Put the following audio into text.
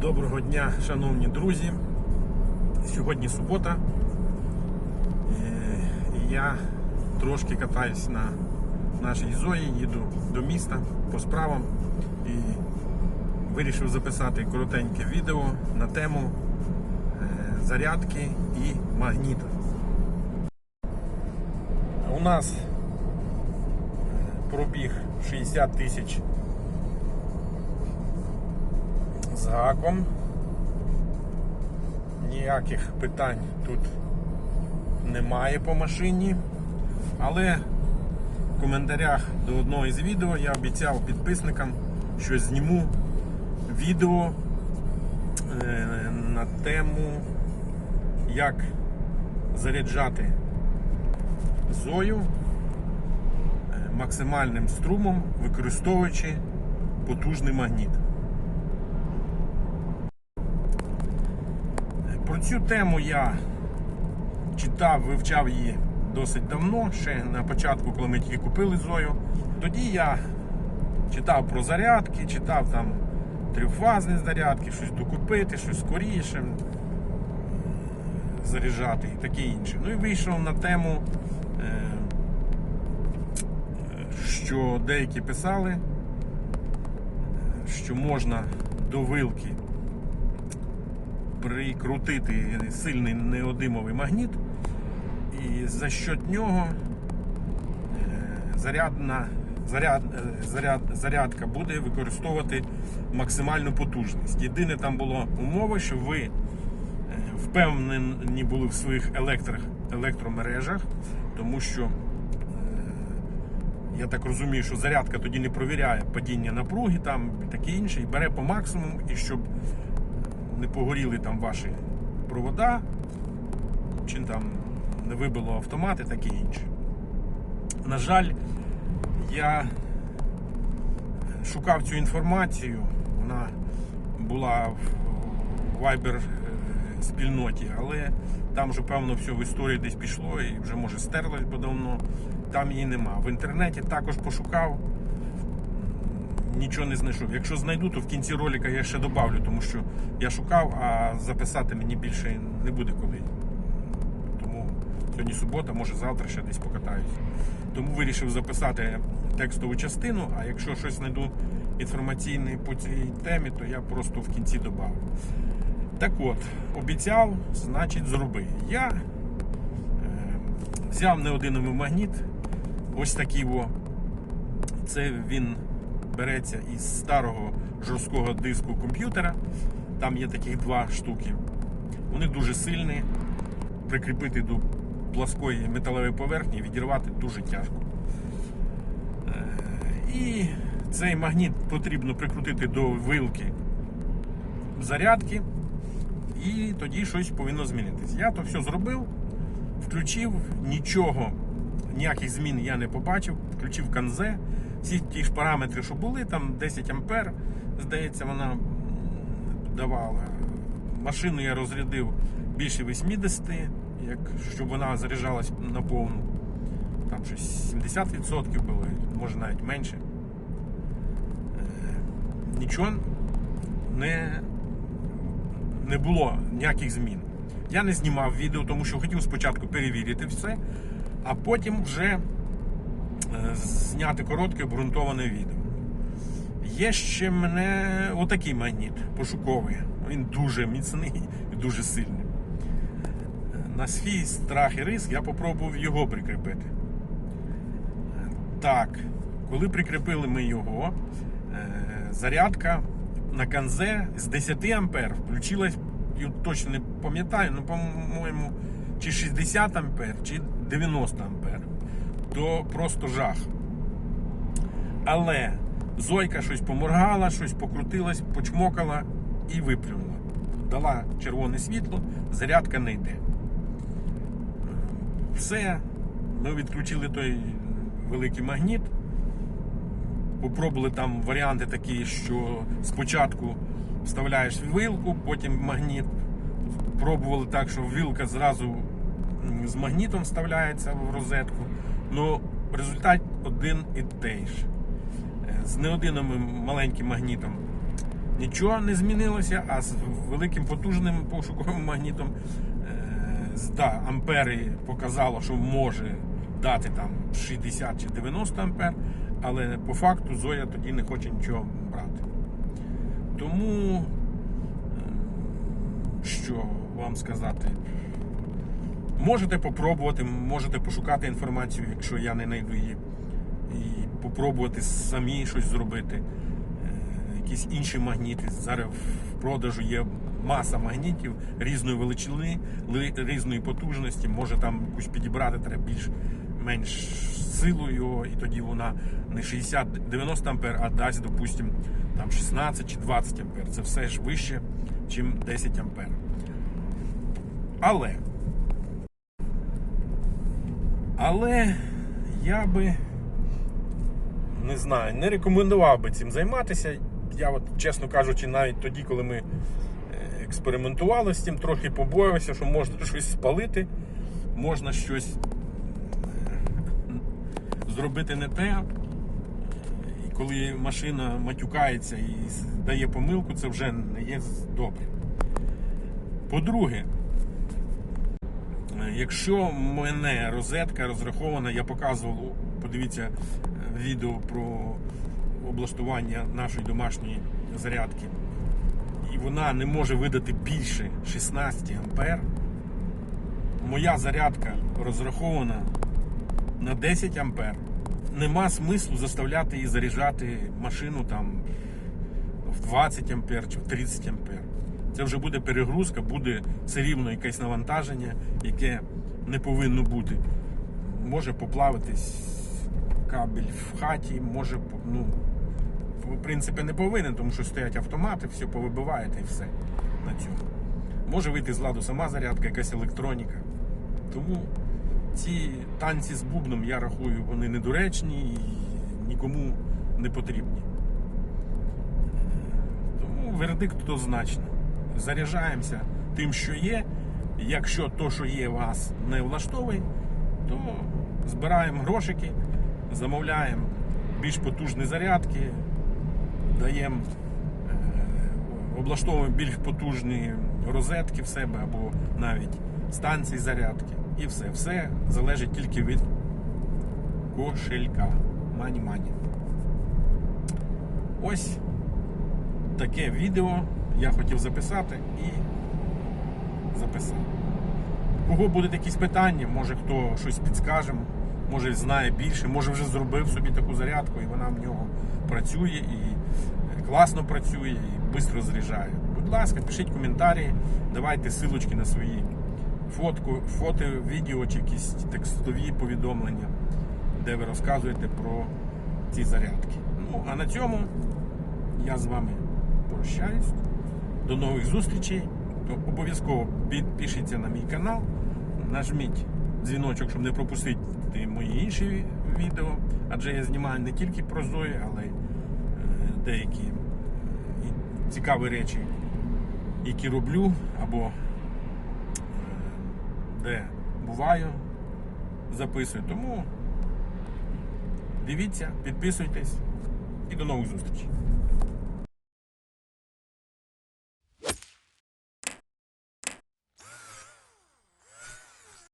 Доброго дня, шановні друзі. Сьогодні субота. Е, І я трошки катаюсь на нашій зої, їду до міста по справам і вирішив записати коротеньке відео на тему е, зарядки і магніта. У нас е, пробіг 60 тисяч з гаком. Ніяких питань тут немає по машині. Але в коментарях до одного із відео я обіцяв підписникам, що зніму відео е, на тему, як заряджати зою е, максимальним струмом, використовуючи потужний магніт. Про цю тему я читав, вивчав її досить давно, ще на початку, коли ми тільки купили Зою. Тоді я читав про зарядки, читав там трьохфазні зарядки, щось докупити, щось скоріше заряджати і таке інше. Ну і вийшов на тему, е, що деякі писали, що можна до вилки прикрутити сильний неодимовий магніт, і за счет нього е, зарядна, заряд, е, заряд, зарядка буде використовувати максимальну потужність. Єдине там була умова, що ви е, впевнені були в своїх електро, електромережах, тому що я так розумію, що зарядка тоді не провіряє падіння напруги там і таке інше, і бере по максимуму, і щоб не погоріли там ваші провода, чи там не вибило автомати, таке інше. На жаль, я шукав цю інформацію, вона була в Viber е, спільноті, але там вже, певно, все в історії десь пішло і вже може стерлось бо давно. Там її нема. В інтернеті також пошукав нічого не знайшов. Якщо знайду, то в кінці ролика я ще добавлю, тому що я шукав, а записати мені більше не буде коли. Тому сьогодні субота, може завтра ще десь покатаюсь. Тому вирішив записати текстову частину, а якщо щось знайду інформаційне по цій темі, то я просто в кінці добавлю. Так от, обіцяв, значить зроби. Я е, взяв неодиновий магніт, ось такий во. Це він береться із старого жорсткого диску комп'ютера. Там є таких два штуки. Вони дуже сильні. Прикріпити до плоскої металевої поверхні, відірвати дуже тяжко. Е, І цей магніт потрібно прикрутити до вилки зарядки, і тоді щось повинно змінитись. Я то все зробив, включив, нічого, ніяких змін я не побачив, включив канзе. Всі ті ж параметри, що були, там 10 ампер, здається, вона давала. Машину я розрядив більше 80, як, щоб вона заряджалась на повну. Там щось 70% було, може навіть менше. Е, Нічого не, не було, ніяких змін. Я не знімав відео, тому що хотів спочатку перевірити все, а потім вже зняти коротке обґрунтоване відео. Є ще мене отакий магніт пошуковий. Він дуже міцний і дуже сильний. На свій страх і риск я попробував його прикріпити. Так, коли прикріпили ми його, е, зарядка на канзе з 10 ампер включилась, я точно не пам'ятаю, ну, по-моєму, чи 60 ампер, чи 90 ампер. То просто жах. Але Зойка щось поморгала, щось покрутилась, почмокала і виплюнула. Дала червоне світло, зарядка не йде. Все, ми відключили той великий магніт. Попробували там варіанти такі, що спочатку вставляєш вилку, потім магніт. Пробували так, що вилка зразу з магнітом вставляється в розетку. Ну, результат один і той ж. Е, З неодинним маленьким магнітом нічого не змінилося, а з великим потужним пошуковим магнітом е, да, ампери показало, що може дати там 60 чи 90 ампер, але по факту Зоя тоді не хоче нічого брати. Тому, е, що вам сказати, можете попробувати, можете пошукати інформацію, якщо я не знайду її, і попробувати самі щось зробити. Е, Якісь інші магніти. Зараз в продажу є маса магнітів різної величини, різної потужності. Може там якусь підібрати треба більш менш силу його, і тоді вона не 60-90 ампер, а дасть, допустимо, там 16 чи 20 ампер. Це все ж вище, ніж 10 ампер. Але. Але я би не знаю, не рекомендував би цим займатися. Я, от, чесно кажучи, навіть тоді, коли ми е, експериментували з цим, трохи побоювався, що можна щось спалити, можна щось е, зробити не те. І коли машина матюкається і дає помилку, це вже не є добре. По-друге, Якщо мене розетка розрахована, я показував, подивіться е, відео про облаштування нашої домашньої зарядки, і вона не може видати більше 16 ампер. Моя зарядка розрахована на 10 ампер. Нема смислу заставляти її заряджати машину там в 20 ампер чи в 30 ампер. Це вже буде перегрузка, буде все рівно якесь навантаження, яке не повинно бути. Може поплавитись кабель в хаті, може, ну, в принципі, не повинен, тому що стоять автомати, все повибиваєте і все на цьому. Може вийти з ладу сама зарядка, якась електроніка. Тому ці танці з бубном, я рахую, вони недоречні і нікому не потрібні. Тому вердикт однозначно. Заряджаємося тим, що є. Якщо то, що є, вас не влаштовує, то збираємо грошики, замовляємо більш потужні зарядки, даємо, е, облаштовуємо більш потужні розетки в себе або навіть станції зарядки. І все. Все залежить тільки від кошелька. Мані-мані. Ось таке відео я хотів записати і записав. У Кого будуть якісь питання, може хто щось підскаже, може знає більше, може вже зробив собі таку зарядку і вона в нього працює і е, класно працює і швидко заряджає. Будь ласка, пишіть коментарі, давайте силочки на свої фотку, фото, відео чи якісь текстові повідомлення, де ви розказуєте про ці зарядки. Ну, а на цьому я з вами прощаюсь. До нових зустрічей. Обов'язково підпишіться на мій канал, нажміть дзвіночок, щоб не пропустити мої інші відео, адже я знімаю не тільки про Зої, але й е, деякі е, цікаві речі, які роблю, або е, де буваю, записую. Тому дивіться, підписуйтесь і до нових зустрічей.